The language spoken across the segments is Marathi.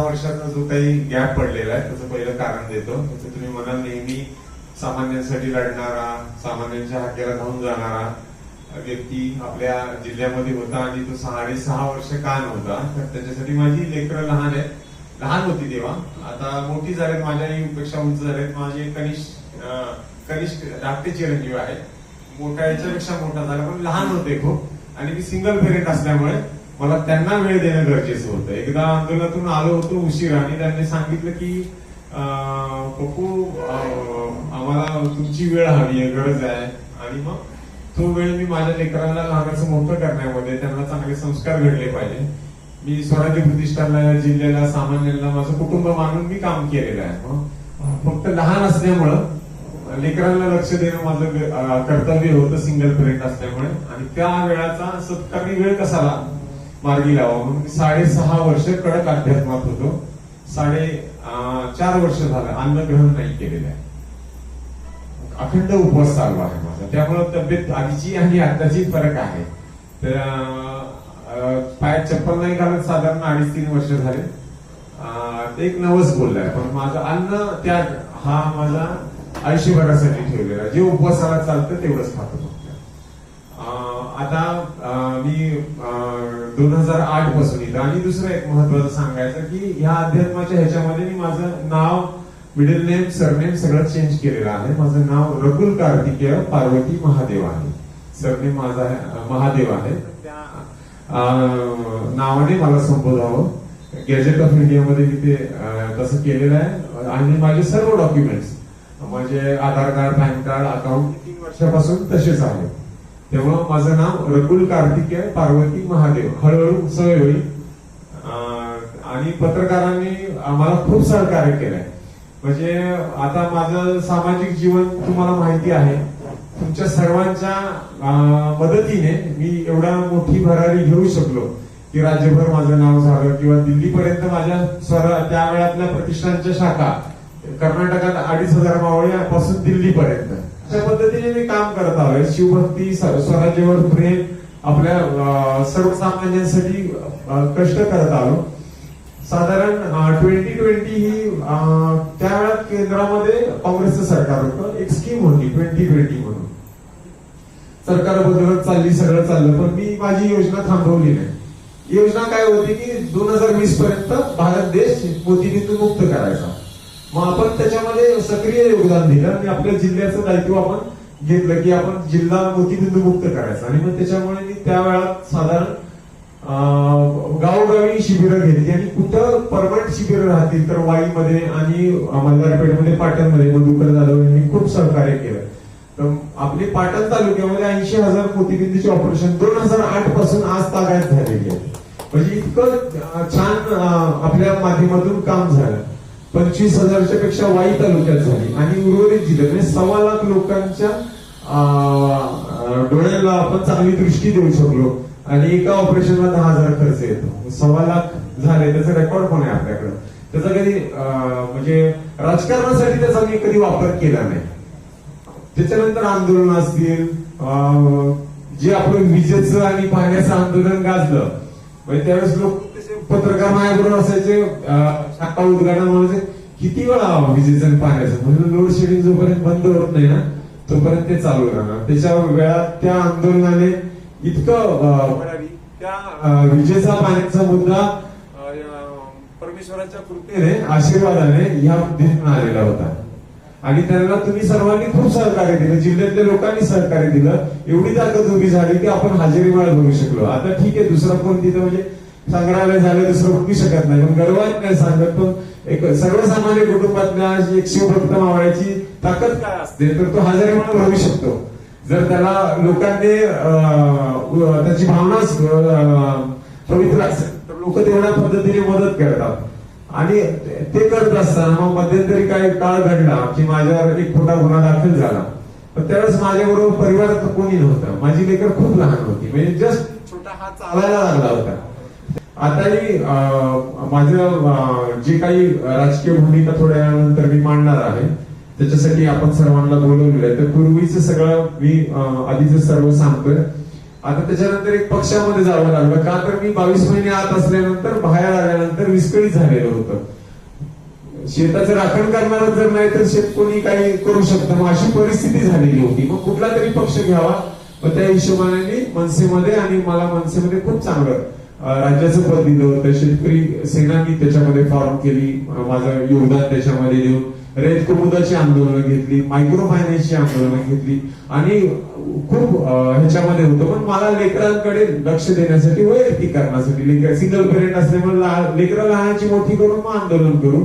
दहा वर्षाचा जो काही गॅप पडलेला आहे त्याचं पहिलं कारण देतो. त्याचं तुम्ही म्हणाल नेहमी सामान्यांसाठी लढणारा सामान्यांच्या हाकेला धावून जाणारा व्यक्ती आपल्या जिल्ह्यामध्ये होता आणि तो साडेसहा वर्ष का नव्हता तर त्याच्यासाठी माझी लेकरं लहान आहेत. लहान होती तेव्हा. आता मोठी झालेत माझ्या पेक्षा उंच झालेत. माझे कनिष्ठ कनिष्ठ धाकटे चिरंजीव आहेत. मोठ्या याच्यापेक्षा मोठा झाला पण लहान होते खूप. आणि मी सिंगल पेरेंट असल्यामुळे मला त्यांना वेळ देणं गरजेचं होतं. एकदा आंदोलनातून आलो होतो उशीर आणि त्यांनी सांगितलं की अं, पप्पू आम्हाला तुमची वेळ हवी आहे गरज आहे. आणि मग तो वेळ मी माझ्या लेकरांना लहानाचं मोठं करण्यामध्ये. त्यांना चांगले संस्कार घडले पाहिजे. मी स्वराज्य प्रतिष्ठानला जिल्ह्याला सामान्यांना माझं कुटुंब मानून मी काम केलेलं आहे. मग फक्त लहान असल्यामुळं लेकरांना लक्ष देणं माझं कर्तव्य होतं सिंगल पेरेंट असल्यामुळे. आणि त्या वेळाचा सत्कारी वेळ कसा ला- मार्गी लावा. म्हणून मी साडेसहा वर्ष कडक अध्यात्मात होतो. साडे चार वर्ष झालं अन्नग्रहण नाही केलेलं आहे. अखंड उपवास चालू आहे माझा. त्यामुळे तब्येत आधीची आणि आताची फरक आहे. तर पायात चप्पल नाही घालत साधारण अडीच तीन वर्ष झाले. ते एक नवस बोललाय. पण माझं अन्न त्याग हा माझा आयुष्यभरासाठी ठेवलेला. आहे. जे उपवासाला चालतं तेवढंच खातो फक्त. अं, आता अं, मी दोन हजार आठपासून इथं. आणि दुसरं एक महत्वाचं सांगायचं की ह्या अध्यात्माच्या ह्याच्यामध्ये मी माझं नाव मिडल नेम सरनेम सगळं चेंज केलेलं आहे. माझं नाव रकुल कार्तिकेय पार्वती महादेव आहे. सरनेम माझा महादेव आहे. त्या नावाने मला संबोधावं. गॅजेट ऑफ इंडियामध्ये मी ते तसं केलेलं आहे. आणि माझे सर्व डॉक्युमेंट्स म्हणजे Aadhaar card PAN card account तीन वर्षापासून तसेच आहे. तेव्हा माझं नाव रकुल कार्तिकेय पार्वती महादेव हळूहळू सवय होईल आणि पत्रकारांनी आम्हाला खूप सहकार्य केलंय. म्हणजे आता माझं सामाजिक जीवन तुम्हाला माहिती आहे. तुमच्या सर्वांच्या मदतीने मी एवढा मोठी भरारी घेऊ शकलो की राज्यभर माझं नाव झालं किंवा दिल्लीपर्यंत माझ्या स्वर त्या वेळातल्या प्रतिष्ठानच्या शाखा कर्नाटकात अडीच हजार मावळ्यापासून दिल्लीपर्यंत. अशा पद्धतीने मी काम करत आलोय. शिवभक्ती स्वराज्यावर प्रेम आपल्या सर्वसामान्यांसाठी कष्ट करत आलो. साधारण ट्वेंटी ट्वेंटी ही त्या वेळात केंद्रामध्ये काँग्रेसचं सरकार होतं. एक स्कीम होती ट्वेंटी ट्वेंटी म्हणून. सरकार बदलत चालली सगळं चाललं पण मी माझी योजना थांबवली नाही. योजना काय होती की दोन हजार वीस पर्यंत भारत देश मोतीबिंदू मुक्त करायचा. मग आपण त्याच्यामध्ये सक्रिय योगदान दिलं आणि आपल्या जिल्ह्याचं दायित्व आपण घेतलं की आपण जिल्हा मोतीबिंदू मुक्त करायचा. आणि मग त्याच्यामुळे मी त्या वेळात साधारण गावोगावी शिबिरं घेतली. आणि कुठं परमनंट शिबिरं राहतील तर वाईमध्ये आणि मल्हारपेठमध्ये पाटणमध्ये मधुकर जाधव यांनी खूप सहकार्य केलं. तर आपली पाटण तालुक्यामध्ये ऐंशी हजार मोतीबिंदूचे ऑपरेशन दोन हजार आठपासून आज तागायत झालेली आहे. म्हणजे इतकं छान आपल्या माध्यमातून काम झालं. पंचवीस हजारच्या पेक्षा वाई तालुक्यात झाली. आणि उर्वरित जिल्ह्यात म्हणजे सव्वा लाख लोकांच्या अं, डोळ्याला आपण चांगली दृष्टी देऊ शकलो. आणि एका ऑपरेशनला दहा हजार खर्च येतो. सव्वा लाख झाले त्याचा रेकॉर्ड पण आहे आपल्याकडे. त्याचा कधी अं, म्हणजे राजकारणासाठी त्याचा मी कधी वापर केला नाही. त्याच्यानंतर आंदोलन असतील अं, जे आपलं विजेचं आणि पाण्याचं आंदोलन गाजलं. म्हणजे त्यावेळेस लोक पत्रकार माझ्याबरोबर असायचे अं, उद्घाटन म्हणायचे किती वेळा विजेचं आणि पाण्याचं म्हणजे लोड शेडिंग जोपर्यंत बंद होत नाही ना तोपर्यंत ते चालू राहणार. त्याच्या वेळात त्या आंदोलनाने इतकं त्या विजेचा पाण्याचा मुद्दा परमेश्वराच्या कृपेने आशीर्वादाने या बुद्धीतून आलेला होता. आणि त्यांना तुम्ही सर्वांनी खूप सहकार्य दिलं जिल्ह्यातल्या लोकांनी सहकार्य दिलं. एवढी ताकद उभी झाली की आपण हजेरी माळ भरू शकलो. आता ठीक आहे दुसरा कोण तिथं म्हणजे संग्रहालय झालं दुसरं म्हणू शकत नाही. पण गर्वात काय सांगत पण एक सर्वसामान्य कुटुंबातल्या एक शिवभक्त मावळ्याची ताकद काय असते तर तो हजेरी म्हणून राहू शकतो. जर त्याला लोकांनी त्याची भावना पवित्र असेल तर लोक तेवढ्या पद्धतीने मदत करतात. आणि ते करत असताना मग मध्यंतरी काही काळ घडला की माझ्यावर एक खोटा गुन्हा दाखल झाला. पण त्यावेळेस माझ्याबरोबर परिवारात कोणी नव्हतं. माझी लेकर खूप लहान होती. म्हणजे जस्ट छोटा हात चालायला लागला होता. आताही अं, माझं जे काही राजकीय भूमिका थोड्या वेळानंतर मी मांडणार आहे त्याच्यासाठी आपण सर्वांना बोलवलेलं आहे. तर पूर्वीचं सगळं मी आधीच सर्व सांगतोय. आता त्याच्यानंतर एक पक्षामध्ये जावं लागलं. का तर मी बावीस महिने आत असल्यानंतर बाहेर आल्यानंतर विस्कळीत झालेलं होतं. शेताचं राखण करणार जर नाही तर शेत कोणी काही करू शकतं. मग अशी परिस्थिती झालेली होती. मग कुठला तरी पक्ष घ्यावा. मग त्या हिशोबाने मनसेमध्ये आणि मला मनसेमध्ये खूप चांगलं राज्याचं पद दिलं होतं. शेतकरी सेनानी त्याच्यामध्ये फॉर्म केली. माझं योगदान त्याच्यामध्ये देऊन रेत कुमुदाची आंदोलनं घेतली मायक्रो फायनान्सची आंदोलनं घेतली. आणि खूप ह्याच्यामध्ये होतं. पण मला लेकरांकडे लक्ष देण्यासाठी वैयक्तिक कारणासाठी सिंगल पेरेंट असल्यामुळे लेकरं लहानची मोठी करून मग आंदोलन करू.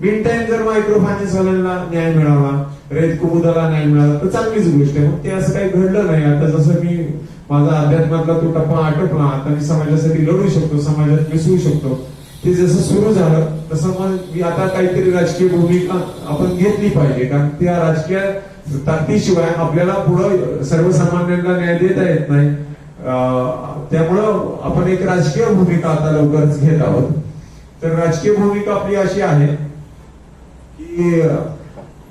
बिन टाइम जर मायक्रो फायनान्स वाल्यांना न्याय मिळावा रेत कुमुदाला न्याय मिळाला तर चांगलीच गोष्ट आहे. मग ते असं काही घडलं नाही. आता जसं मी माझा अध्यात्मातला तो टप्पा आटोपला आता मी समाजासाठी लढू शकतो समाजात मिसळू शकतो. ते जसं सुरू झालं तसं मग मी आता काहीतरी राजकीय भूमिका आपण घेतली पाहिजे. कारण त्या राजकीय ताकदीशिवाय आपल्याला पुढं सर्वसामान्यांना न्याय देता येत नाही. त्यामुळं आपण एक राजकीय भूमिका आता लवकरच घेत आहोत. तर राजकीय भूमिका आपली अशी आहे की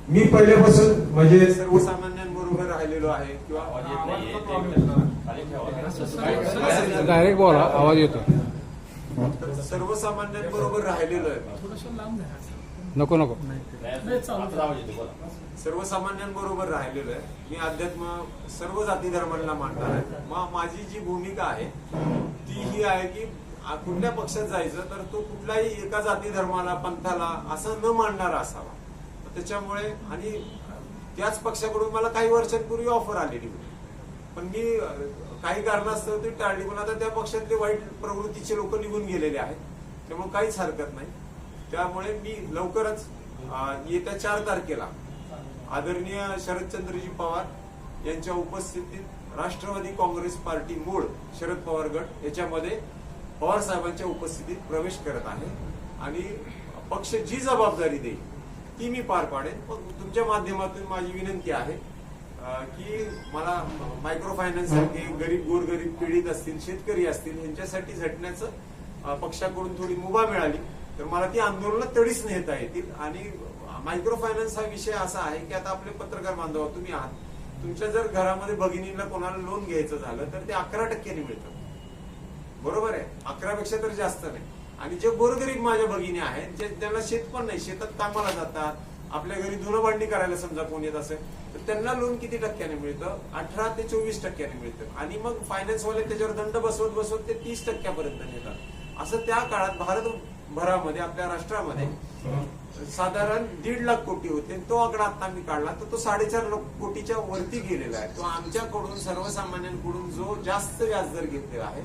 मी पहिल्यापासून म्हणजे सर्वसामान्यांबरोबर राहिलेलो आहे किंवा डायरेक्ट बोला आवाज येतो सर्वसामान्यांबरोबर राहिलेलो आहे नको नको. सर्वसामान्यांबरोबर राहिलेलो आहे. मी अध्यात्म सर्व जाती धर्मांना मानणार आहे. मग माझी जी भूमिका आहे ती ही आहे की कुठल्या पक्षात जायचं तर तो कुठल्याही एका जाती धर्माला पंथाला असं न मानणारा असावा. तर त्याच्यामुळे आणि त्याच पक्षाकडून मला काही वर्षांपूर्वी ऑफर आलेली होती. पण मी काही कारणास्तव ती टाळली पण आता त्या पक्षातले वाईट प्रवृत्तीचे लोक निघून गेलेले आहेत. त्यामुळे काहीच हरकत नाही. त्यामुळे मी लवकरच येत्या चार तारखेला आदरणीय शरदचंद्रजी पवार यांच्या उपस्थितीत राष्ट्रवादी काँग्रेस पार्टी मूळ शरद पवार गट याच्यामध्ये पवार साहेबांच्या उपस्थितीत प्रवेश करत आहे. आणि पक्ष जी जबाबदारी देईल ती मी पार पाडेन. पण तुमच्या माध्यमातून माझी विनंती आहे की मला मायक्रो फायनान्स सारखे गरीब गोरगरीब पीडित असतील शेतकरी असतील यांच्यासाठी झटण्याचं पक्षाकडून थोडी मुभा मिळाली. तर मला ती आंदोलनं तडीच नेता येतील. आणि मायक्रो फायनान्स हा विषय असा आहे की आता आपले पत्रकार बांधव तुम्ही आहात. तुमच्या जर घरामध्ये भगिनीला कोणाला लोन घ्यायचं झालं तर ते अकरा टक्क्यांनी मिळतं. बरोबर आहे? अकरापेक्षा तर जास्त नाही. आणि जे गोरगरीब माझ्या भगिनी आहेत जे त्यांना शेत पण नाही शेतात कामाला जातात आपल्या घरी धुणं करायला समजा कोण येत असेल तर त्यांना लोन किती टक्क्याने मिळतं? अठरा ते चोवीस टक्क्याने मिळतं. आणि मग फायनान्सवाले त्याच्यावर दंड बसवत बसवत ते तीस टक्क्यापर्यंत नेतात. असं त्या काळात भारतभरामध्ये आपल्या राष्ट्रामध्ये साधारण दीड लाख कोटी होते. तो आकडा आता मी काढला तर तो साडेचार लाख कोटीच्या वरती गेलेला आहे. तो आमच्याकडून सर्वसामान्यांकडून जो जास्त व्याजदर घेतलेला आहे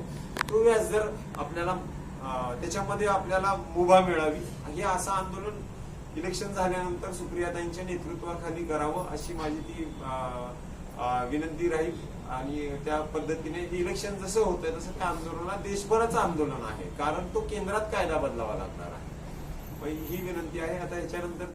तो व्याजदर आपल्याला त्याच्यामध्ये आपल्याला मुभा मिळावी. हे असं आंदोलन इलेक्शन झाल्यानंतर सुप्रियाताईंच्या नेतृत्वाखाली करावं अशी माझी ती विनंती राहील. आणि त्या पद्धतीने इलेक्शन जसं होतंय तसं त्या आंदोलनात देशभराचं आंदोलन आहे. कारण तो केंद्रात कायदा बदलावा लागणार आहे. ही विनंती आहे. आता याच्यानंतर